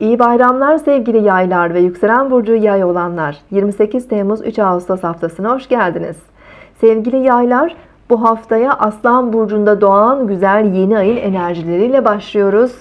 İyi bayramlar sevgili yaylar ve yükselen burcu yay olanlar. 28 Temmuz 3 Ağustos haftasına hoş geldiniz. Sevgili yaylar bu haftaya Aslan Burcu'nda doğan güzel yeni ayın enerjileriyle başlıyoruz.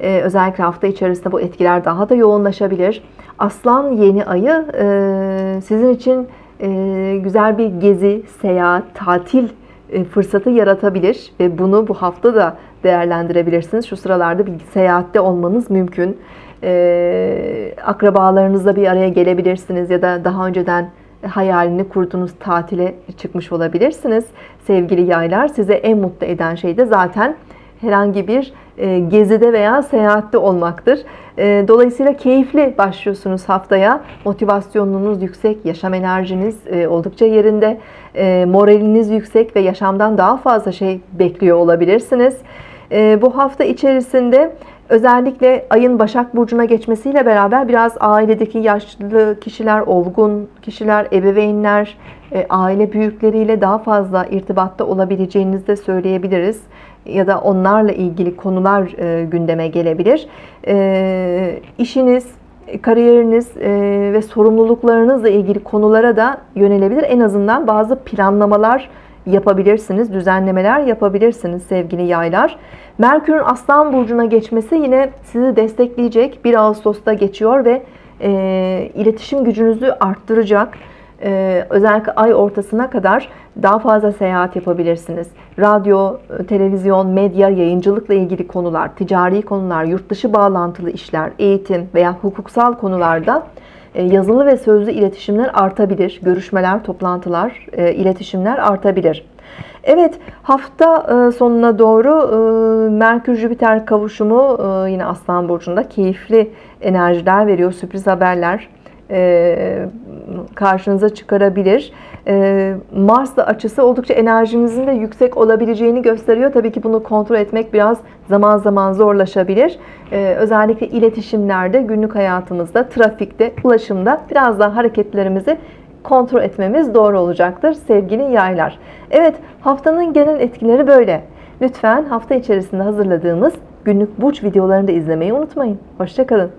Ee, özellikle hafta içerisinde bu etkiler daha da yoğunlaşabilir. Aslan yeni ayı e, sizin için e, güzel bir gezi, seyahat, tatil e, fırsatı yaratabilir ve bunu bu hafta da değerlendirebilirsiniz. Şu sıralarda bir seyahatte olmanız mümkün. E, akrabalarınızla bir araya gelebilirsiniz ya da daha önceden hayalini kurduğunuz tatile çıkmış olabilirsiniz. Sevgili yaylar size en mutlu eden şey de zaten herhangi bir e, gezide veya seyahatte olmaktır. E, dolayısıyla keyifli başlıyorsunuz haftaya. Motivasyonunuz yüksek, yaşam enerjiniz e, oldukça yerinde, moraliniz yüksek ve yaşamdan daha fazla şey bekliyor olabilirsiniz. Bu hafta içerisinde özellikle ayın Başak Burcu'na geçmesiyle beraber biraz ailedeki yaşlı kişiler, olgun kişiler, ebeveynler, aile büyükleriyle daha fazla irtibatta olabileceğinizi de söyleyebiliriz ya da onlarla ilgili konular e, gündeme gelebilir. E, işiniz, kariyeriniz e, ve sorumluluklarınızla ilgili konulara da yönelebilir. En azından bazı planlamalar yapabilirsiniz, düzenlemeler yapabilirsiniz sevgili yaylar. Merkür'ün Aslan Burcu'na geçmesi yine sizi destekleyecek. 1 Ağustos'ta geçiyor ve e, iletişim gücünüzü arttıracak e, özellikle ay ortasına kadar daha fazla seyahat yapabilirsiniz. Radyo, e, televizyon, medya, yayıncılıkla ilgili konular, ticari konular, yurt dışı bağlantılı işler, eğitim veya hukuksal konularda yazılı ve sözlü iletişimler artabilir. Görüşmeler, toplantılar, e, iletişimler artabilir. Evet hafta sonuna doğru Merkür-Jüpiter kavuşumu yine Aslan Burcu'nda keyifli enerjiler veriyor, sürpriz haberler karşınıza çıkarabilir. Ee, Mars'la açısı oldukça enerjinizin de yüksek olabileceğini gösteriyor. Tabii ki bunu kontrol etmek biraz zaman zaman zorlaşabilir. Ee, özellikle iletişimlerde, günlük hayatımızda, trafikte, ulaşımda biraz daha hareketlerimizi kontrol etmemiz doğru olacaktır sevgili yaylar. Evet haftanın genel etkileri böyle. Lütfen hafta içerisinde hazırladığımız günlük burç videolarını da izlemeyi unutmayın. Hoşçakalın.